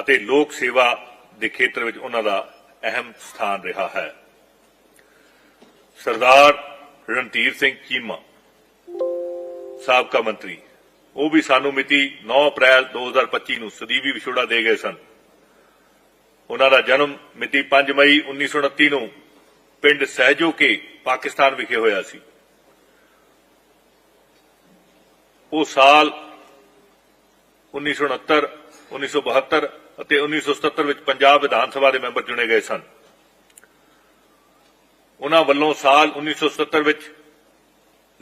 ਅਤੇ ਲੋਕ ਸੇਵਾ ਦੇ ਖੇਤਰ ਵਿੱਚ ਉਹਨਾਂ ਦਾ ਅਹਿਮ ਸਥਾਨ ਰਿਹਾ ਹੈ। ਸਰਦਾਰ ਰਣਧੀਰ ਸਿੰਘ ਚੀਮਾ, ਸਾਬਕਾ ਮੰਤਰੀ, ਉਹ ਵੀ ਸਾਨੂੰ ਮਿਤੀ 9 ਅਪ੍ਰੈਲ 2025 ਨੂੰ ਸਦੀਵੀ ਵਿਛੋੜਾ ਦੇ ਗਏ ਸਨ। ਉਹਨਾਂ ਦਾ ਜਨਮ ਮਿਤੀ 5 ਮਈ 1929 ਨੂੰ ਪਿੰਡ ਸਹਿਜੋ ਕੇ ਪਾਕਿਸਤਾਨ ਵਿਖੇ ਹੋਇਆ ਸੀ। ਉਹ ਸਾਲ 1969 1972 ਅਤੇ 1977 ਵਿੱਚ ਪੰਜਾਬ ਵਿਧਾਨ ਸਭਾ ਦੇ ਮੈਂਬਰ ਚੁਣੇ ਗਏ ਸਨ। ਉਹਨਾਂ ਵੱਲੋਂ ਸਾਲ 1977 ਵਿੱਚ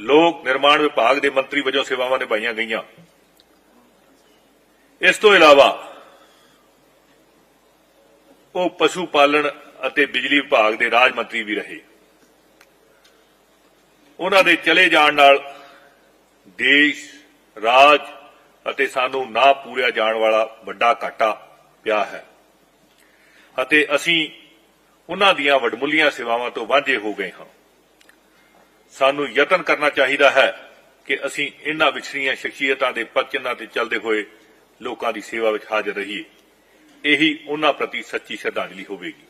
ਲੋਕ ਨਿਰਮਾਣ ਵਿਭਾਗ ਦੇ ਮੰਤਰੀ ਵਜੋਂ ਸੇਵਾਵਾਂ ਨਿਭਾਈਆਂ ਗਈਆਂ। ਇਸ ਤੋਂ ਇਲਾਵਾ ਉਹ ਪਸ਼ੂ ਪਾਲਣ ਅਤੇ ਬਿਜਲੀ ਵਿਭਾਗ ਦੇ ਰਾਜ ਮੰਤਰੀ ਵੀ ਰਹੇ। ਉਹਨਾਂ ਦੇ ਚਲੇ ਜਾਣ ਨਾਲ ਦੇਸ਼, ਰਾਜ ਅਤੇ ਸਾਨੂੰ ਨਾ ਪੂਰਿਆ ਜਾਣ ਵਾਲਾ ਵੱਡਾ ਘਾਟਾ ਪਿਆ ਹੈ। ਅਤੇ ਅਸੀਂ ਉਹਨਾਂ ਦੀਆਂ ਵਡਮੁੱਲੀਆਂ ਸੇਵਾਵਾਂ ਤੋਂ ਵਾਂਝੇ ਹੋ ਗਏ ਹਾਂ। ਸਾਨੂੰ ਯਤਨ ਕਰਨਾ ਚਾਹੀਦਾ ਹੈ ਕਿ ਅਸੀਂ ਇਹਨਾਂ ਵਿਛੜੀਆਂ ਸ਼ਖਸੀਅਤਾਂ ਦੇ ਪਤਚਨਾਂ ਤੇ ਚੱਲਦੇ ਹੋਏ ਲੋਕਾਂ ਦੀ ਸੇਵਾ ਵਿੱਚ ਹਾਜ਼ਰ ਰਹੀਏ। ਇਹੀ ਉਹਨਾਂ ਪ੍ਰਤੀ ਸੱਚੀ ਸ਼ਰਧਾਂਜਲੀ ਹੋਵੇਗੀ।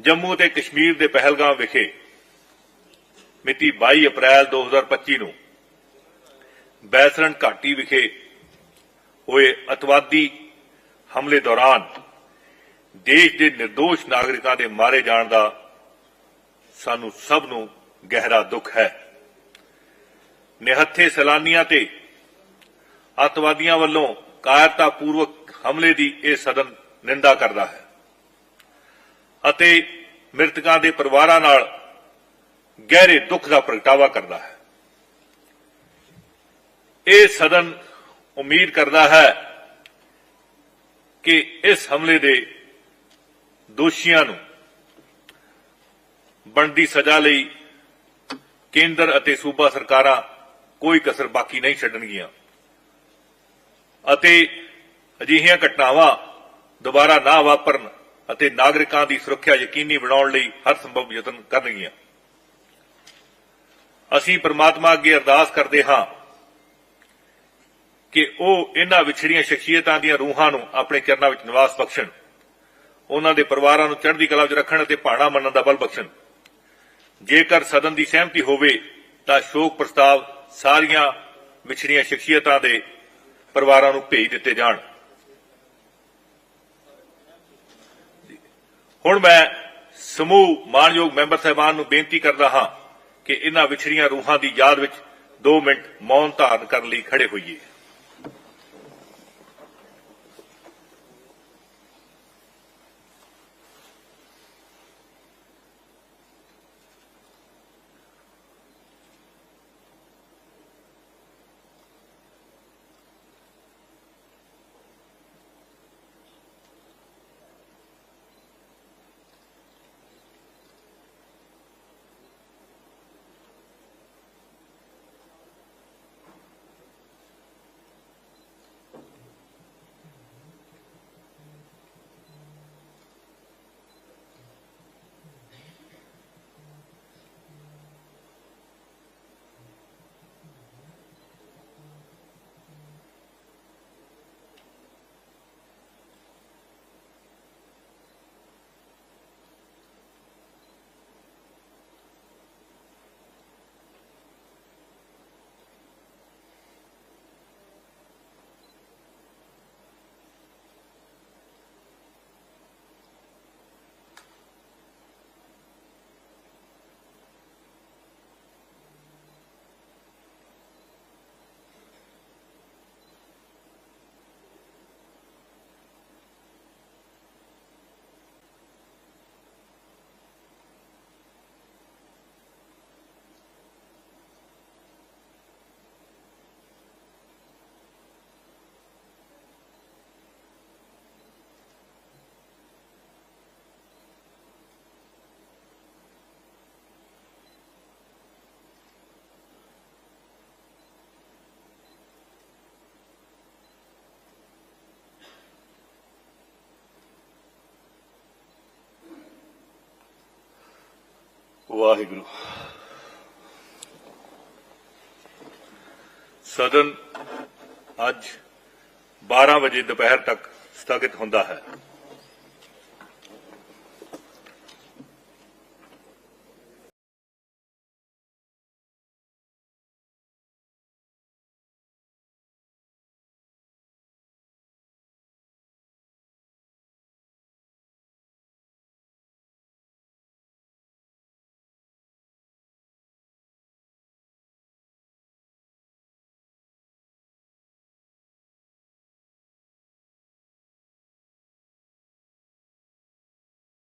ਜੰਮੂ ਅਤੇ ਕਸ਼ਮੀਰ ਦੇ ਪਹਿਲਗਾਮ ਵਿਖੇ ਮਿਤੀ 22 ਅਪ੍ਰੈਲ 2025 ਨੂੰ ਬੈਸਰਨ ਘਾਟੀ ਵਿਖੇ ਹੋਏ ਅਤਵਾਦੀ ਹਮਲੇ ਦੌਰਾਨ ਦੇਸ਼ ਦੇ નિર્ਦੋਸ਼ ਨਾਗਰਿਕਾਂ ਦੇ ਮਾਰੇ ਜਾਣ ਦਾ ਸਾਨੂੰ ਸਭ ਨੂੰ ਗਹਿਰਾ ਦੁੱਖ ਹੈ। ਨਿਹੱਥੇ ਸੈਲਾਨੀਆਂ ਤੇ ਅਤਵਾਦੀਆਂ ਵੱਲੋਂ ਕਾਇਰਤਾਪੂਰਵਕ ਹਮਲੇ ਦੀ ਇਹ ਸਦਨ ਨਿੰਦਾ ਕਰਦਾ ਹੈ ਅਤੇ ਮ੍ਰਿਤਕਾਂ ਦੇ ਪਰਿਵਾਰਾਂ ਨਾਲ ਗਹਿਰੇ ਦੁੱਖ ਦਾ ਪ੍ਰਗਟਾਵਾ ਕਰਦਾ ਹੈ। ਇਹ ਸਦਨ ਉਮੀਦ ਕਰਦਾ ਹੈ ਕਿ ਇਸ ਹਮਲੇ ਦੇ ਦੋਸ਼ੀਆਂ ਨੂੰ ਬਣਦੀ ਸਜ਼ਾ ਲਈ ਕੇਂਦਰ ਅਤੇ ਸੂਬਾ ਸਰਕਾਰਾਂ ਕੋਈ ਕਸਰ ਬਾਕੀ ਨਹੀਂ ਛੱਡਣਗੀਆਂ। ਅਤੇ ਅਜਿਹੀਆਂ ਘਟਨਾਵਾਂ ਦੁਬਾਰਾ ਨਾ ਵਾਪਰਨ ਅਤੇ ਨਾਗਰਿਕਾਂ ਦੀ ਸੁਰੱਖਿਆ ਯਕੀਨੀ ਬਣਾਉਣ ਲਈ ਹਰ ਸੰਭਵ ਯਤਨ ਕਰਨਗੀਆਂ। ਅਸੀਂ ਪ੍ਰਮਾਤਮਾ ਅੱਗੇ ਅਰਦਾਸ ਕਰਦੇ ਹਾਂ ਕਿ ਉਹ ਇਹਨਾਂ ਵਿਛੜੀਆਂ ਸ਼ਖਸੀਅਤਾਂ ਦੀਆਂ ਰੂਹਾਂ ਨੂੰ ਆਪਣੇ ਚਰਨਾਂ ਵਿੱਚ ਨਿਵਾਸ ਬਖਸ਼ਣ। ਉਹਨਾਂ ਦੇ ਪਰਿਵਾਰਾਂ ਨੂੰ ਚੜ੍ਹਦੀ ਕਲਾ ਵਿੱਚ ਰੱਖਣ ਅਤੇ ਭਾਣਾ ਮੰਨਣ ਦਾ ਬਲ ਬਖਸ਼ਣ। ਜੇਕਰ ਸਦਨ ਦੀ ਸਹਿਮਤੀ ਹੋਵੇ, ਤਾਂ ਸ਼ੋਕ ਪ੍ਰਸਤਾਵ ਸਾਰੀਆਂ ਵਿਛੜੀਆਂ ਸ਼ਖਸੀਅਤਾਂ ਦੇ ਪਰਿਵਾਰਾਂ ਨੂੰ ਭੇਜ ਦਿੱਤੇ ਜਾਣ। ਹੁਣ ਮੈਂ ਸਮੂਹ ਮਾਨਯੋਗ ਮੈਂਬਰ ਸਾਹਿਬਾਨ ਨੂੰ ਬੇਨਤੀ ਕਰਦਾ ਹਾਂ ਕਿ ਇਹਨਾਂ ਵਿਛੜੀਆਂ ਰੂਹਾਂ ਦੀ ਯਾਦ ਵਿੱਚ 2 ਮਿੰਟ ਮੌਨ ਧਾਰਨ ਕਰਨ ਲਈ ਖੜੇ ਹੋਈਏ। ਵਾਹਿਗੁਰੂ। ਸਦਨ ਅੱਜ 12 ਵਜੇ ਦੁਪਹਿਰ ਤੱਕ ਸਥਗਿਤ ਹੁੰਦਾ ਹੈ।